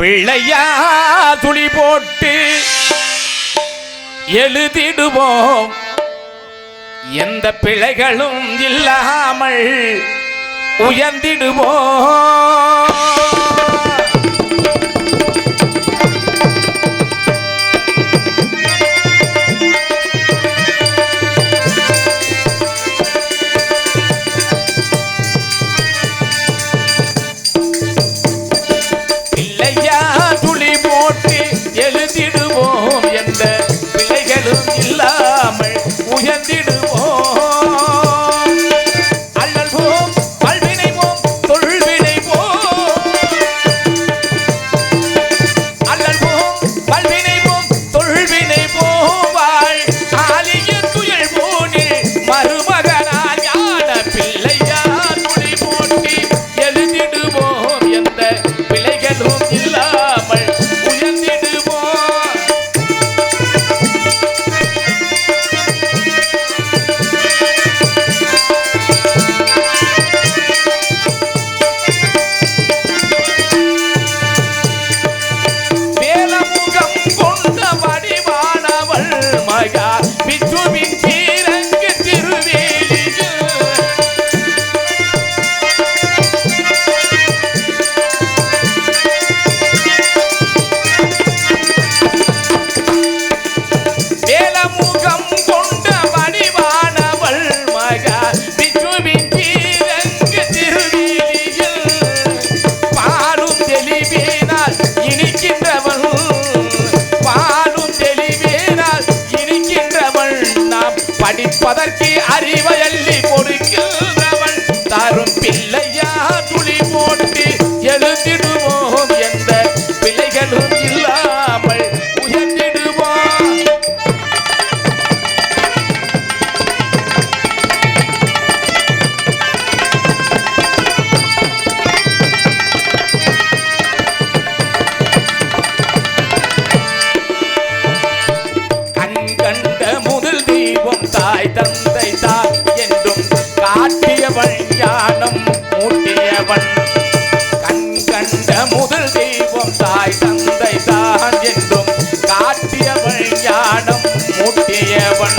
பிள்ளையா துளி போட்டு எழுதிடுவோம். எந்த பிழைகளும் இல்லாமல் உயர்ந்திடுவோம். பதற்றி அறிவையல்லி. தந்தை தான் என்றும் காட்டியவள் ஞானம் மூட்டியவள் கண் கண்ட முதல் தெய்வம் தாய் தந்தை தான் என்றும் காட்டியவள் ஞானம் மூட்டியவன்.